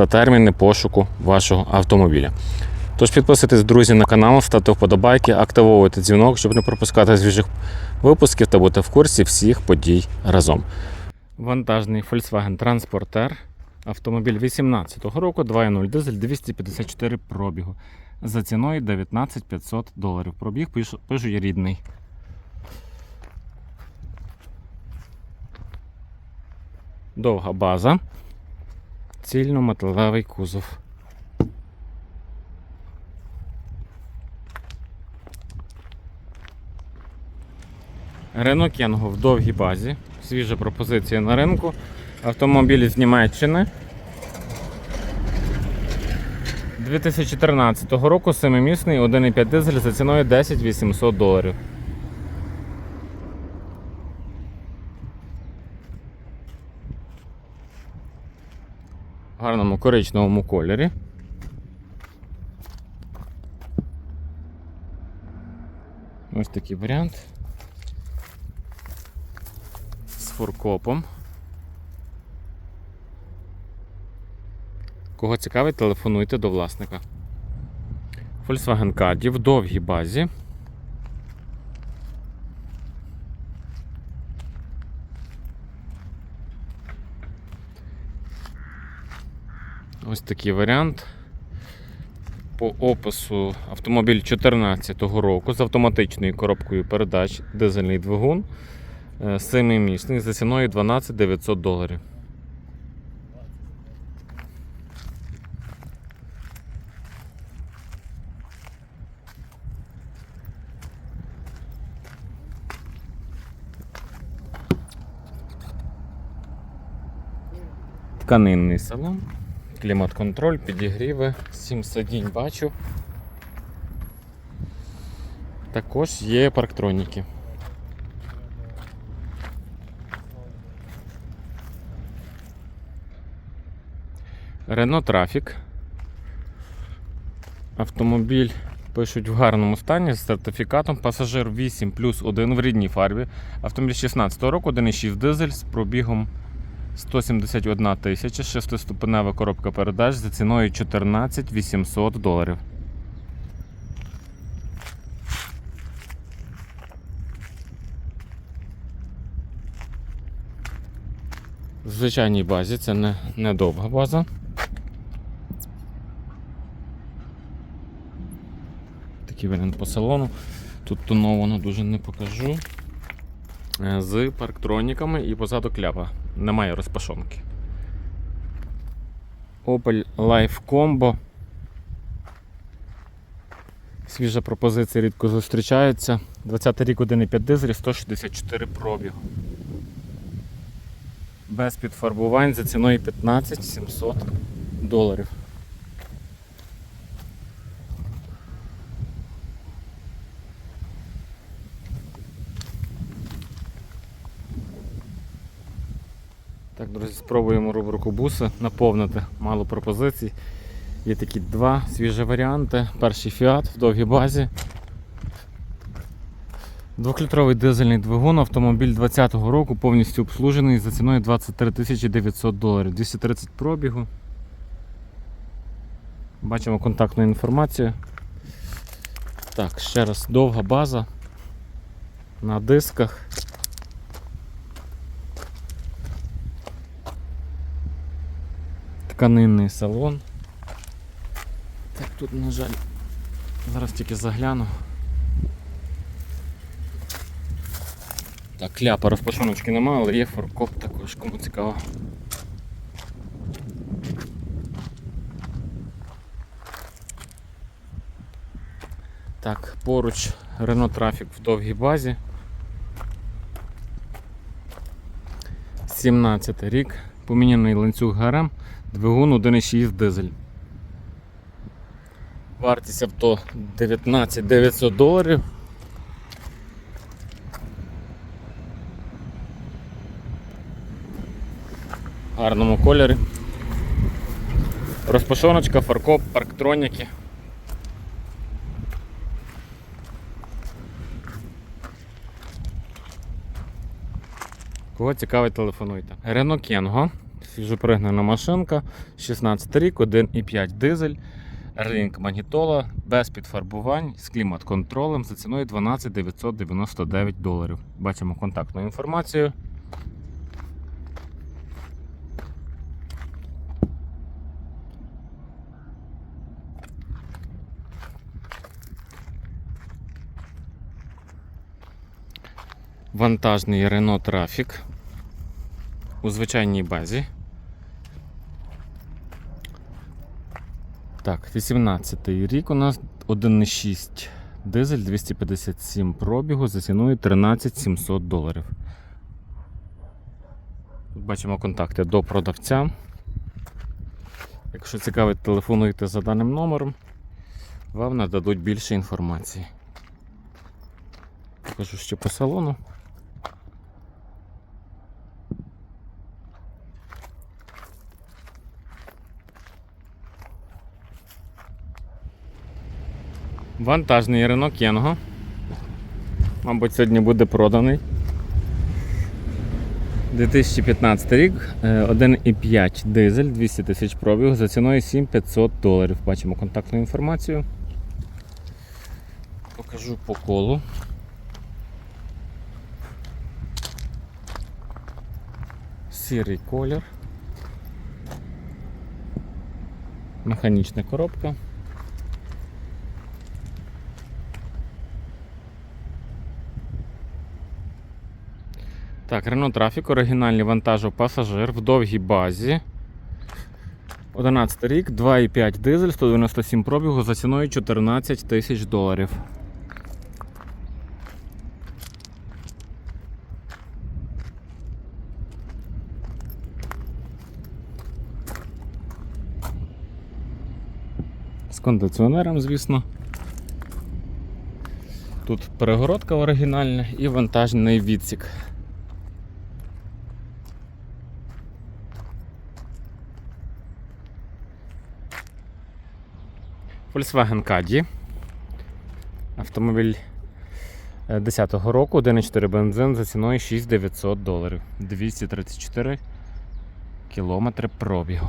та терміни пошуку вашого автомобіля. Тож підписуйтесь, друзі, на канал, ставте вподобайки, активовуйте дзвінок, щоб не пропускати свіжих випусків та бути в курсі всіх подій разом. Вантажний Volkswagen Transporter. Автомобіль 18-го року, 2.0 дизель, 254 пробігу. За ціною 19 500 доларів. Пробіг пишу, пишу я рідний. Довга база. Цільно-металевий кузов. Renault Kangoo в довгій базі. Свіжа пропозиція на ринку. Автомобіль з Німеччини. 2014 року семимісний 1,5 дизель за ціною 10 800 доларів. Гарному коричневому кольорі. Ось такий варіант. З фуркопом. Кого цікавить, телефонуйте до власника. Volkswagen Caddy в довгій базі. Ось такий варіант. По опису автомобіль 2014 року з автоматичною коробкою передач дизельний двигун. 7-місний за ціною 12 900 доларів. Тканинний салон, клімат-контроль, підігріви, 7 сидінь бачу. Також є парктроніки. Renault Traffic. Автомобіль пишуть в гарному стані з сертифікатом. Пасажир 8 плюс 1 в рідній фарбі. Автомобіль 16 року, 1,6 дизель з пробігом 171 тисяча, шестиступенева коробка передач за ціною 14 800 доларів. В звичайній базі це не, не довга база. Такий варіант по салону. Тут тоновано дуже не покажу. Е, З парктроніками і позаду кляпа. Немає розпашонки. Opel Life Combo. Свіжа пропозиція рідко зустрічається. 20 рік 1,5 дизель, 164 пробігу. Без підфарбувань за ціною 15 700 доларів. Спробуємо рубрику буси наповнити мало пропозицій. Є такі два свіжі варіанти. Перший Fiat в довгій базі. Двохлітровий дизельний двигун, автомобіль 20-го року, повністю обслужений за ціною 23 900 доларів, 230 пробігу. Бачимо контактну інформацію. Так, ще раз довга база на дисках. Тканинний салон. Так, тут, на жаль, зараз тільки загляну. Так, кляпа розпашоночки немає, але є форкоп також, кому цікаво. Так, поруч Renault Traffic в довгій базі. 17 рік, поміняний ланцюг ГРМ, двигун 1,6 дизель. Вартість авто 19 900 доларів. Гарному кольорі. Розпашоночка, фаркоп, парктроніки. Кого цікавить, телефонуйте. Renault Kengo. Свіжопригнана машинка, 16 рік, 1,5 дизель, Ерлінг Магнітола, без підфарбувань, з клімат-контролем за ціною 12 999 доларів. Бачимо контактну інформацію. Вантажний Renault Traffic у звичайній базі. Так, 18 рік у нас 1,6 дизель 257 пробігу за ціною 13 700 доларів. Тут бачимо контакти до продавця. Якщо цікавить, телефонуйте за даним номером, вам нададуть більше інформації. Покажу ще по салону. Вантажний Renault Kengo. Мабуть, сьогодні буде проданий. 2015 рік, е, 1,5 дизель, 200 тисяч пробігу за ціною 7500 доларів. Бачимо контактну інформацію. Покажу по колу. Сірий колір. Механічна коробка. Так, Renault Traffic, оригінальний вантажу пасажир в довгій базі. 11 рік, 2,5 дизель, 197 пробігу за ціною 14 тисяч доларів. З кондиціонером, звісно. Тут перегородка оригінальна і вантажний відсік. Volkswagen Caddy. Автомобіль 10-го року, 1,4 бензин за ціною 6900 доларів. 234 кілометри пробігу.